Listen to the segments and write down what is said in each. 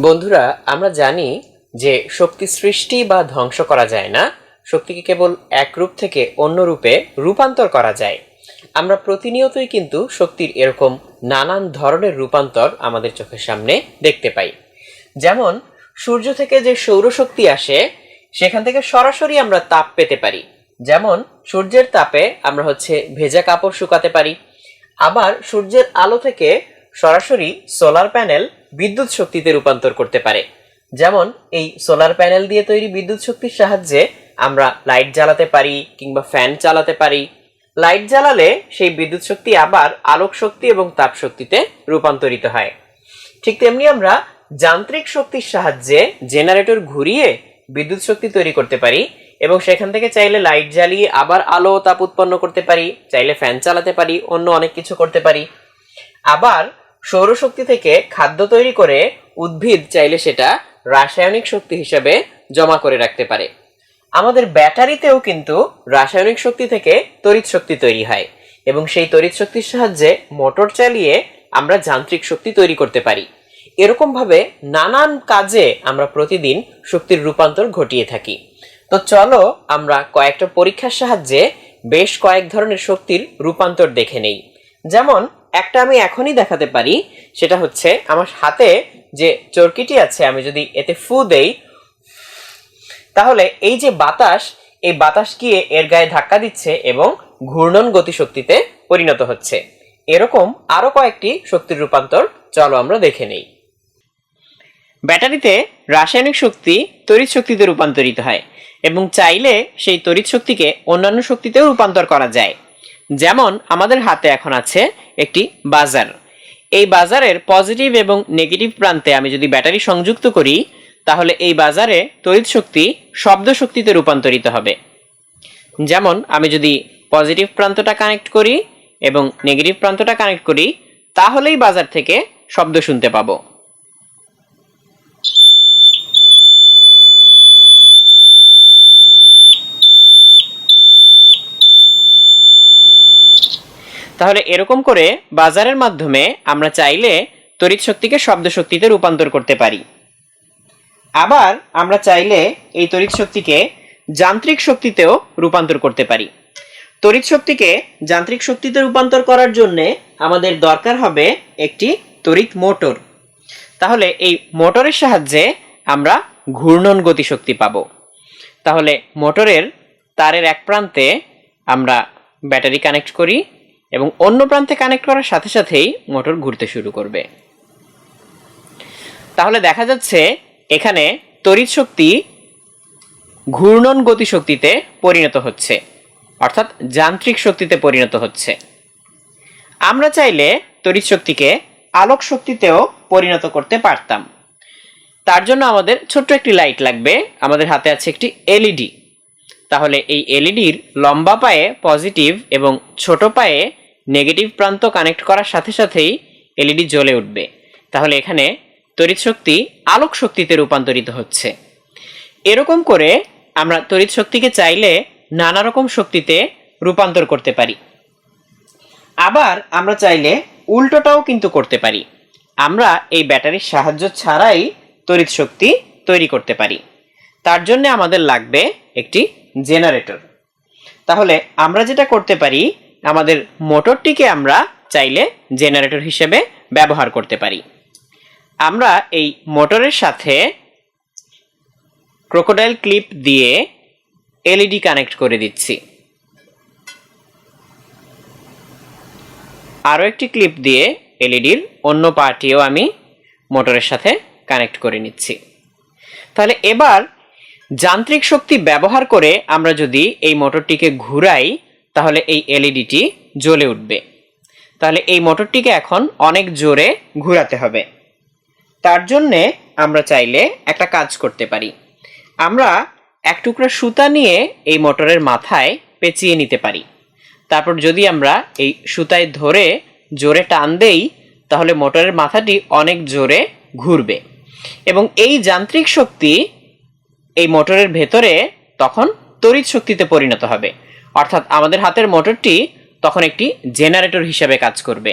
বন্ধুরা, আমরা জানি যে শক্তি সৃষ্টি বা ধ্বংস করা যায় না। শক্তিকে কেবল এক রূপ থেকে অন্য রূপে রূপান্তর করা যায়। আমরা প্রতিনিয়তই কিন্তু শক্তির এরকম নানান ধরনের রূপান্তর আমাদের চোখের সামনে দেখতে পাই। যেমন, সূর্য থেকে যে সৌরশক্তি আসে, সেখান থেকে সরাসরি আমরা তাপ পেতে পারি। যেমন, সূর্যের তাপে আমরা হচ্ছে ভেজা কাপড় শুকাতে পারি। আবার সূর্যের আলো থেকে সরাসরি সোলার প্যানেল বিদ্যুৎ শক্তিতে রূপান্তর করতে পারে। যেমন, এই সোলার প্যানেল দিয়ে তৈরি বিদ্যুৎ শক্তির সাহায্যে আমরা লাইট জ্বালাতে পারি কিংবা ফ্যান চালাতে পারি। লাইট জ্বালালে সেই বিদ্যুৎ শক্তি আবার আলোক শক্তি এবং তাপ শক্তিতে রূপান্তরিত হয়। ঠিক তেমনি আমরা যান্ত্রিক শক্তির সাহায্যে জেনারেটর ঘুরিয়ে বিদ্যুৎ শক্তি তৈরি করতে পারি এবং সেখান থেকে চাইলে লাইট জ্বালিয়ে আবার আলো তাপ উৎপন্ন করতে পারি, চাইলে ফ্যান চালাতে পারি, অন্য অনেক কিছু করতে পারি। আবার সৌরশক্তি থেকে খাদ্য তৈরি করে উদ্ভিদ চাইলে সেটা রাসায়নিক শক্তি হিসেবে জমা করে রাখতে পারে। আমাদের ব্যাটারিতেও কিন্তু রাসায়নিক শক্তি থেকে তড়িৎ শক্তি তৈরি হয় এবং সেই তড়িৎ শক্তির সাহায্যে মোটর চালিয়ে আমরা যান্ত্রিক শক্তি তৈরি করতে পারি। এরকম ভাবে নানান কাজে আমরা প্রতিদিন শক্তির রূপান্তর ঘটিয়ে থাকি। তো চলো আমরা কয়েকটা পরীক্ষার সাহায্যে বেশ কয়েক ধরনের শক্তির রূপান্তর দেখে নেই। যেমন একটা আমি এখনই দেখাতে পারি, সেটা হচ্ছে আমার হাতে যে চরকিটি আছে, আমি যদি এতে ফু দেই, তাহলে এই যে বাতাস, এই বাতাস গিয়ে এর গায়ে ধাক্কা দিচ্ছে এবং ঘূর্ণন গতিশক্তিতে পরিণত হচ্ছে। এরকম আরও কয়েকটি শক্তির রূপান্তর, চলো আমরা দেখে নেই। ব্যাটারিতে রাসায়নিক শক্তি তড়িৎ শক্তিতে রূপান্তরিত হয় এবং চাইলে সেই তড়িৎ শক্তিকে অন্যান্য শক্তিতেও রূপান্তর করা যায়। যেমন আমাদের হাতে এখন আছে একটি বাজার। এই বাজারের পজিটিভ এবং নেগেটিভ প্রান্তে আমি যদি ব্যাটারি সংযুক্ত করি, তাহলে এই বাজারে তড়িৎ শক্তি শব্দ শক্তিতে রূপান্তরিত হবে। যেমন আমি যদি পজিটিভ প্রান্তটা কানেক্ট করি এবং নেগেটিভ প্রান্তটা কানেক্ট করি, তাহলেই বাজার থেকে শব্দ শুনতে পাবো। তাহলে এরকম করে বাজারের মাধ্যমে আমরা চাইলে তড়িৎ শক্তিকে শব্দ শক্তিতে রূপান্তর করতে পারি। আবার আমরা চাইলে এই তড়িৎ শক্তিকে যান্ত্রিক শক্তিতেও রূপান্তর করতে পারি। তড়িৎ শক্তিকে যান্ত্রিক শক্তিতে রূপান্তর করার জন্য আমাদের দরকার হবে একটি তড়িৎ মোটর। তাহলে এই মোটরের সাহায্যে আমরা ঘূর্ণন গতিশক্তি পাব। তাহলে মোটরের তারের এক প্রান্তে আমরা ব্যাটারি কানেক্ট করি এবং অন্য প্রান্তে কানেক্ট করার সাথে সাথেই মোটর ঘুরতে শুরু করবে। তাহলে দেখা যাচ্ছে এখানে তড়িৎ শক্তি ঘূর্ণন গতিশক্তিতে পরিণত হচ্ছে, অর্থাৎ যান্ত্রিক শক্তিতে পরিণত হচ্ছে। আমরা চাইলে তড়িৎ শক্তিকে আলোক শক্তিতেও পরিণত করতে পারতাম। তার জন্য আমাদের ছোট্ট একটি লাইট লাগবে, আমাদের হাতে আছে একটি এলইডি। তাহলে এই এলইডির লম্বা পায়ে পজিটিভ এবং ছোট পায়ে নেগেটিভ প্রান্ত কানেক্ট করার সাথে সাথেই এলইডি জ্বলে উঠবে। তাহলে এখানে তড়িৎ শক্তি আলোক শক্তিতে রূপান্তরিত হচ্ছে। এরকম করে আমরা তড়িৎ শক্তিকে চাইলে নানা রকম শক্তিতে রূপান্তর করতে পারি। আবার আমরা চাইলে উল্টোটাও কিন্তু করতে পারি। আমরা এই ব্যাটারির সাহায্য ছাড়াই তড়িৎ শক্তি তৈরি করতে পারি। তার জন্য আমাদের লাগবে একটি জেনারেটর। তাহলে আমরা যেটা করতে পারি আমাদের মোটরটিকে আমরা চাইলে জেনারেটর হিসেবে ব্যবহার করতে পারি। আমরা এই মোটরের সাথে ক্রোকোডাইল ক্লিপ দিয়ে এলইডি কানেক্ট করে দিচ্ছি। আরও একটি ক্লিপ দিয়ে এলইডির অন্য পার্টিও আমি মোটরের সাথে কানেক্ট করে নিচ্ছি। তাহলে এবার যান্ত্রিক শক্তি ব্যবহার করে আমরা যদি এই মোটরটিকে ঘুরাই তাহলে এই এলইডিটি জ্বলে উঠবে। তাহলে এই মোটরটিকে এখন অনেক জোরে ঘোরাতে হবে। তার জন্যে আমরা চাইলে একটা কাজ করতে পারি। আমরা এক টুকরা সুতা নিয়ে এই মোটরের মাথায় পেঁচিয়ে নিতে পারি। তারপর যদি আমরা এই সুতায় ধরে জোরে টান দেই, তাহলে মোটরের মাথাটি অনেক জোরে ঘুরবে। এবং এই যান্ত্রিক শক্তি এই মোটরের ভেতরে তখন তড়িৎ শক্তিতে পরিণত হবে। অর্থাৎ আমাদের হাতের মোটরটি তখন একটি জেনারেটর হিসেবে কাজ করবে।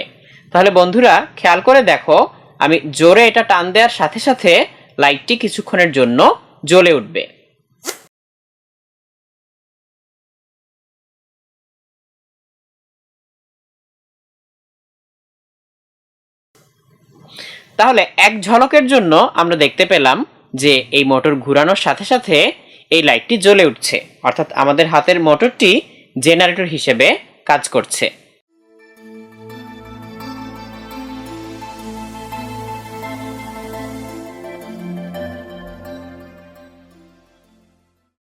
তাহলে বন্ধুরা, খেয়াল করে দেখো, আমি জোরে এটা টান দেওয়ার সাথে সাথে লাইটটি কিছুক্ষণের জন্য জ্বলে উঠবে। তাহলে এক ঝলকের জন্য আমরা দেখতে পেলাম যে এই মোটর ঘুরানোর সাথে সাথে এই লাইটটি জ্বলে উঠছে। অর্থাৎ আমাদের হাতের মোটরটি জেনারেটর হিসেবে কাজ করছে।